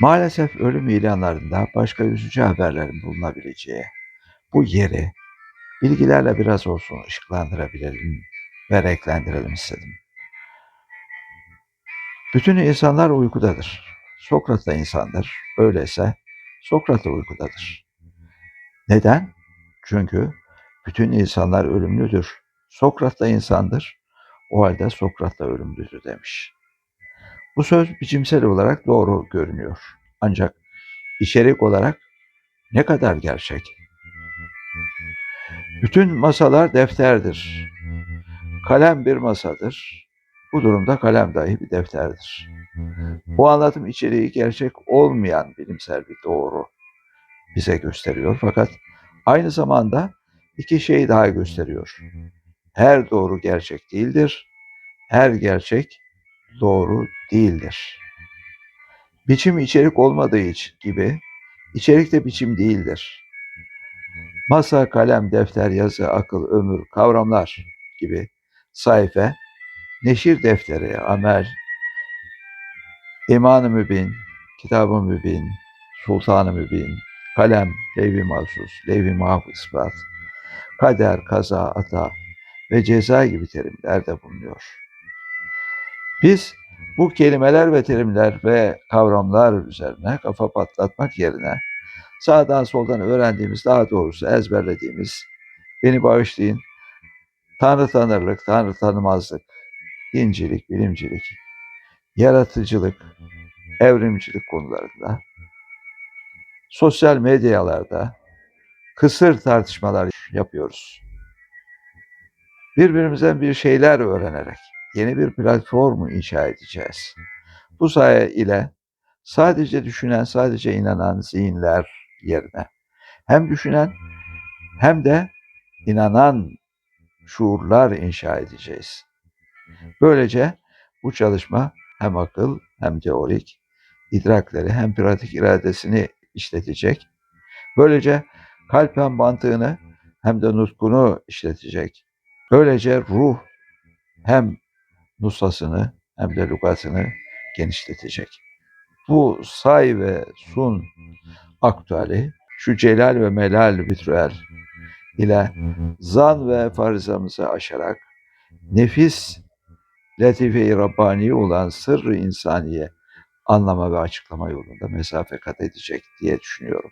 Maalesef ölüm ilanlarında başka üzücü haberlerin bulunabileceği bu yeri bilgilerle biraz olsun ışıklandırabilelim ve renklendirelim istedim. Bütün insanlar uykudadır. Sokrat da insandır. Öyleyse Sokrat da uykudadır. Neden? Çünkü bütün insanlar ölümlüdür. Sokrat da insandır. O halde Sokrat da ölümlüdür demiş. Bu söz biçimsel olarak doğru görünüyor. Ancak içerik olarak ne kadar gerçek? Bütün masalar defterdir. Kalem bir masadır. Bu durumda kalem dahi bir defterdir. Bu anlatım içeriği gerçek olmayan bilimsel bir doğru bize gösteriyor. Fakat aynı zamanda iki şey daha gösteriyor. Her doğru gerçek değildir. Her gerçek doğru değildir. Biçim içerik olmadığı için gibi içerik de biçim değildir. Masa, kalem, defter, yazı, akıl, ömür, kavramlar gibi sayfa, neşir defteri, amel, iman-ı mübin, kitab-ı mübin, sultan-ı mübin, kalem, levh-i mahsus, levh-i kader, kaza, ata ve ceza gibi terimler de bulunuyor. Biz bu kelimeler ve terimler ve kavramlar üzerine kafa patlatmak yerine sağdan soldan öğrendiğimiz, daha doğrusu ezberlediğimiz, beni bağışlayın, Tanrı tanırlık, Tanrı tanımazlık, dincilik, bilimcilik, yaratıcılık, evrimcilik konularında, sosyal medyalarda kısır tartışmalar yapıyoruz. Birbirimizden bir şeyler öğrenerek yeni bir platformu inşa edeceğiz. Bu sayı ile sadece düşünen, sadece inanan zihinler yerine hem düşünen hem de inanan şuurlar inşa edeceğiz. Böylece bu çalışma hem akıl hem teorik idrakleri hem pratik iradesini işletecek. Böylece kalp hem mantığını hem de nutkunu işletecek. Böylece ruh hem nusasını hem de lügatını genişletecek. Bu say ve sun aktüeli, şu celal ve melal vitüel ile zan ve farizamızı aşarak nefis latife-i Rabbani olan sırrı insaniye anlama ve açıklama yolunda mesafe kat edecek diye düşünüyorum.